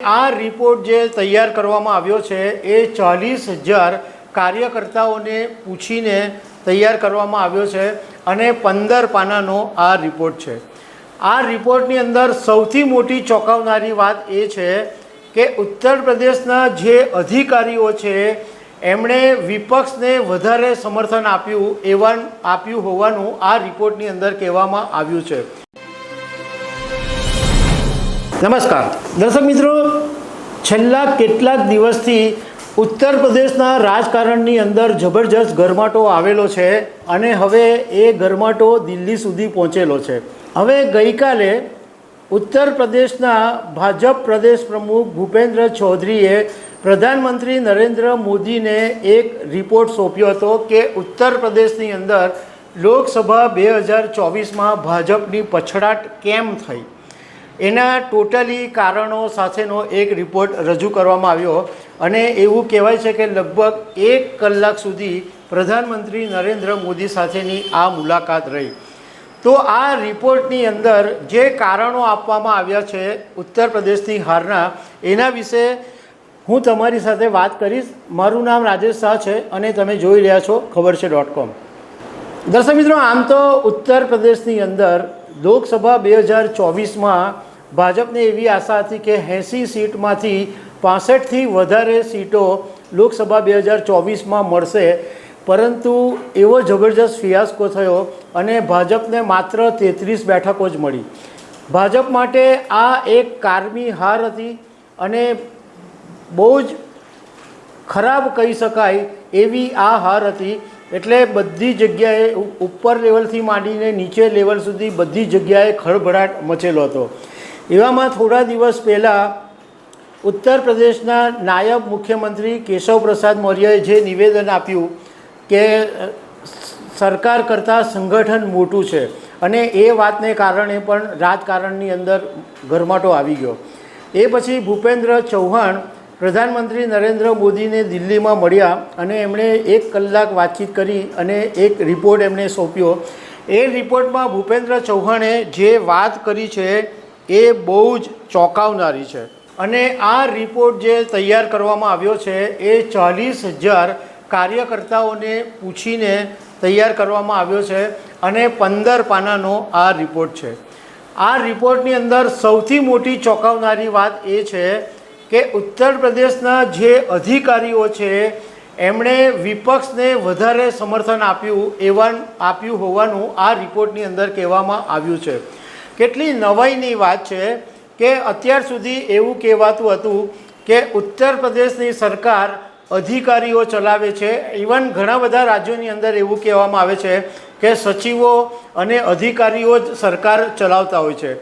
આ રિપોર્ટ જે તૈયાર કરવામાં આવ્યો છે, એ ચાલીસ હજાર કાર્યકર્તાઓને પૂછીને તૈયાર કરવામાં આવ્યો છે અને પંદર પાનાનો આ રિપોર્ટ છે. આ રિપોર્ટની અંદર સૌથી મોટી ચોંકાવનારી વાત એ છે કે ઉત્તર પ્રદેશના જે અધિકારીઓ છે, એમણે વિપક્ષને વધારે સમર્થન આપ્યું એવા આપ્યું હોવાનું આ રિપોર્ટની અંદર કહેવામાં આવ્યું છે. નમસ્કાર. દર્શક મિત્રો, છેલ્લા કેટલાક દિવસથી ઉત્તર પ્રદેશના રાજકારણની અંદર જબરજસ્ત ગરમાટો આવેલો છે અને હવે એ ગરમાટો દિલ્હી સુધી પહોંચેલો છે. હવે ગઈકાલે ઉત્તર પ્રદેશના ભાજપ પ્રદેશ પ્રમુખ ભૂપેન્દ્ર ચૌધરીએ પ્રધાનમંત્રી નરેન્દ્ર મોદીને એક રિપોર્ટ સોંપ્યો હતો કે ઉત્તર પ્રદેશની અંદર લોકસભા બે હજાર ચોવીસમાં ભાજપની પછડાટ કેમ થઈ? એના ટોટલી કારણો સાથેનો એક રિપોર્ટ રજૂ કરવામાં આવ્યો અને એવું કહેવાય છે કે લગભગ એક કલાક સુધી પ્રધાનમંત્રી નરેન્દ્ર મોદી સાથેની આ મુલાકાત રહી. તો આ રિપોર્ટની અંદર જે કારણો આપવામાં આવ્યા છે ઉત્તર પ્રદેશની હારના, એના વિશે હું તમારી સાથે વાત કરીશ. મારું નામ રાજેશ શાહ છે અને તમે જોઈ રહ્યા છો ખબર છે ડોટ કોમ. દર્શક મિત્રો, આમ તો ઉત્તર પ્રદેશની અંદર લોકસભા બે હજાર ચોવીસમાં ભાજપને એવી આશા હતી કે એંસી સીટમાંથી પાસઠથી વધારે સીટો લોકસભા બે હજાર ચોવીસમાં મળશે. પરંતુ એવો જબરજસ્ત ફિયાસ્કો થયો અને ભાજપને માત્ર તેત્રીસ બેઠકો જ મળી. ભાજપ માટે આ એક કારમી હાર હતી અને બહુ જ ખરાબ કહી શકાય એવી આ હાર હતી. એટલે બધી જગ્યાએ ઉપર લેવલથી માંડીને નીચે લેવલ સુધી બધી જગ્યાએ ખળભળાટ મચેલો હતો. એવામાં થોડા દિવસ પહેલાં ઉત્તર પ્રદેશના નાયબ મુખ્યમંત્રી કેશવ પ્રસાદ મૌર્યએ જે નિવેદન આપ્યું કે, સરકાર કરતાં સંગઠન મોટું છે અને એ વાતને કારણે પણ રાજકારણની અંદર ગરમાટો આવી ગયો. એ પછી ભૂપેન્દ્ર ચૌહાણ પ્રધાનમંત્રી નરેન્દ્ર મોદીને દિલ્હીમાં મળ્યા અને એમણે એક કલાક વાતચીત કરી અને એક રિપોર્ટ એમણે સોંપ્યો. એ રિપોર્ટમાં ભૂપેન્દ્ર ચૌહાણે જે વાત કરી છે એ બહુ જ ચોંકાવનારી છે. અને આ રિપોર્ટ જે તૈયાર કરવામાં આવ્યો છે, એ ચાલીસ હજાર કાર્યકર્તાઓને પૂછીને તૈયાર કરવામાં આવ્યો છે અને પંદર પાનાનો આ રિપોર્ટ છે. આ રિપોર્ટની અંદર સૌથી મોટી ચોંકાવનારી વાત એ છે કે ઉત્તર પ્રદેશના જે અધિકારીઓ છે, એમણે વિપક્ષને વધારે સમર્થન આપ્યું એવા આપ્યું હોવાનું આ રિપોર્ટની અંદર કહેવામાં આવ્યું છે. કેટલી નવાઈની વાત છે કે અત્યાર સુધી એવું કહેવાતું હતું કે ઉત્તર પ્રદેશની સરકાર અધિકારીઓ ચલાવે છે. ઇવન ઘણા બધા રાજ્યોની અંદર એવું કહેવામાં આવે છે કે સચિવો અને અધિકારીઓ જ સરકાર ચલાવતા હોય છે.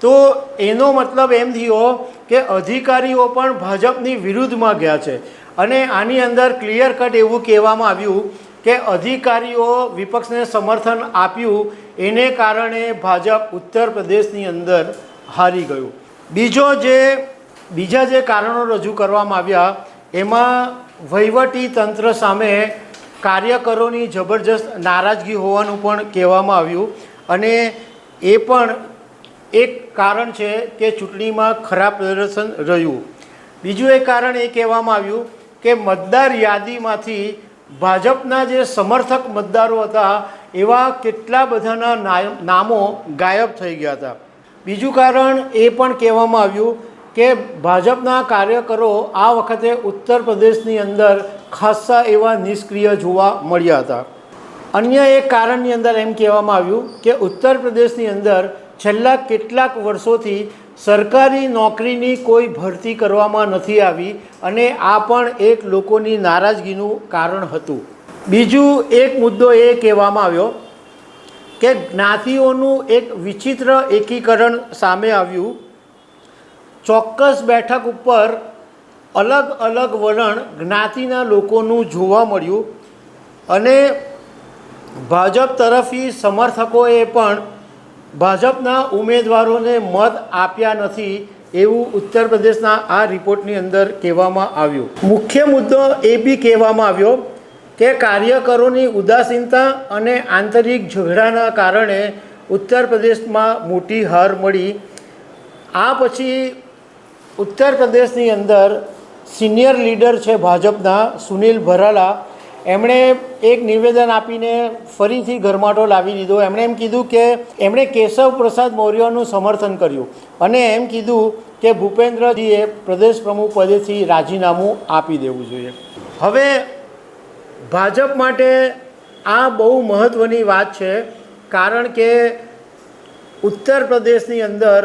તો એનો મતલબ એમ થયો કે અધિકારીઓ પણ ભાજપની વિરુદ્ધમાં ગયા છે. અને આની અંદર ક્લિયર કટ એવું કહેવામાં આવ્યું કે અધિકારીઓ વિપક્ષને સમર્થન આપ્યું, એને કારણે ભાજપ ઉત્તર પ્રદેશની અંદર હારી ગયું. બીજો જે, બીજા જે કારણો રજૂ કરવામાં આવ્યા, એમાં વહીવટી તંત્ર સામે કાર્યકરોની જબરજસ્ત નારાજગી હોવાનું પણ કહેવામાં આવ્યું અને એ પણ એક કારણ છે કે ચૂંટણીમાં ખરાબ પ્રદર્શન રહ્યું. બીજું એક કારણ એ કહેવામાં આવ્યું કે મતદાર યાદીમાંથી ભાજપના જે સમર્થક મતદારો હતા, એવા કેટલા બધાના નામો ગાયબ થઈ ગયા હતા. બીજું કારણ એ પણ કહેવામાં આવ્યું કે ભાજપના કાર્યકરો આ વખતે ઉત્તર પ્રદેશની અંદર ખાસ્સા એવા નિષ્ક્રિય જોવા મળ્યા હતા. અન્ય એક કારણની અંદર એમ કહેવામાં આવ્યું કે ઉત્તર પ્રદેશની અંદર છેલ્લા કેટલાક વર્ષોથી સરકારી નોકરીની કોઈ ભરતી કરવામાં નથી આવી અને આ પણ એક લોકોની નારાજગીનું કારણ હતું. બીજું એક મુદ્દો એ કહેવામાં આવ્યો કે જ્ઞાતિઓનું એક વિચિત્ર એકીકરણ સામે આવ્યું. ચોક્કસ બેઠક ઉપર અલગ અલગ વલણ જ્ઞાતિના લોકોનું જોવા મળ્યું અને ભાજપ તરફી સમર્થકોએ પણ ભાજપના ઉમેદવારોને મત આપ્યા નથી એવું ઉત્તર પ્રદેશના આ રિપોર્ટની અંદર કહેવામાં આવ્યું. મુખ્ય મુદ્દો એ બી કહેવામાં આવ્યો કે કાર્યકરોની ઉદાસીનતા અને આંતરિક ઝઘડાના કારણે ઉત્તર પ્રદેશમાં મોટી હાર મળી. આ પછી ઉત્તર પ્રદેશની અંદર સિનિયર લીડર છે ભાજપના સુનિલ ભરાલા. એમણે એક નિવેદન આપીને ફરીથી ગરમાટો લાવી દીધો. એમણે એમ કીધું કે એમણે કેશવ પ્રસાદ મૌર્યનું સમર્થન કર્યું અને એમ કીધું કે ભૂપેન્દ્રજીએ પ્રદેશ પ્રમુખ પદેથી રાજીનામું આપી દેવું જોઈએ. હવે ભાજપ માટે આ બહુ મહત્ત્વની વાત છે, કારણ કે ઉત્તર પ્રદેશની અંદર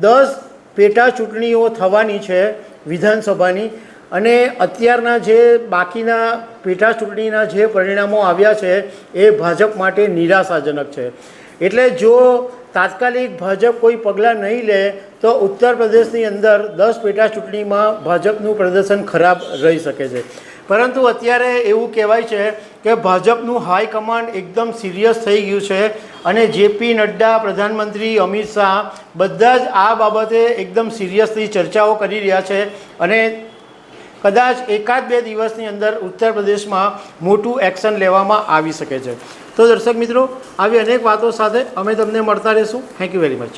દસ પેટા ચૂંટણીઓ થવાની છે વિધાનસભાની. અને અત્યારના જે બાકીના પેટા ચૂંટણીના જે પરિણામો આવ્યા છે, એ ભાજપ માટે નિરાશાજનક છે. એટલે જો તાત્કાલિક ભાજપ કોઈ પગલાં નહીં લે, તો ઉત્તર પ્રદેશની અંદર દસ પેટા ચૂંટણીમાં ભાજપનું પ્રદર્શન ખરાબ રહી શકે છે. પરંતુ અત્યારે એવું કહેવાય છે કે ભાજપનું હાઈકમાન્ડ એકદમ સિરિયસ થઈ ગયું છે અને જેપી નડ્ડા, પ્રધાનમંત્રી અમિત શાહ બધા જ આ બાબતે એકદમ સિરિયસલી ચર્ચાઓ કરી રહ્યા છે અને કદાચ એકાદ બે દિવસની અંદર ઉત્તર પ્રદેશમાં મોટું એક્શન લેવામાં આવી શકે છે. તો દર્શક મિત્રો, આવી અનેક વાતો સાથે અમે તમને મળતા રહીશું. Thank you very much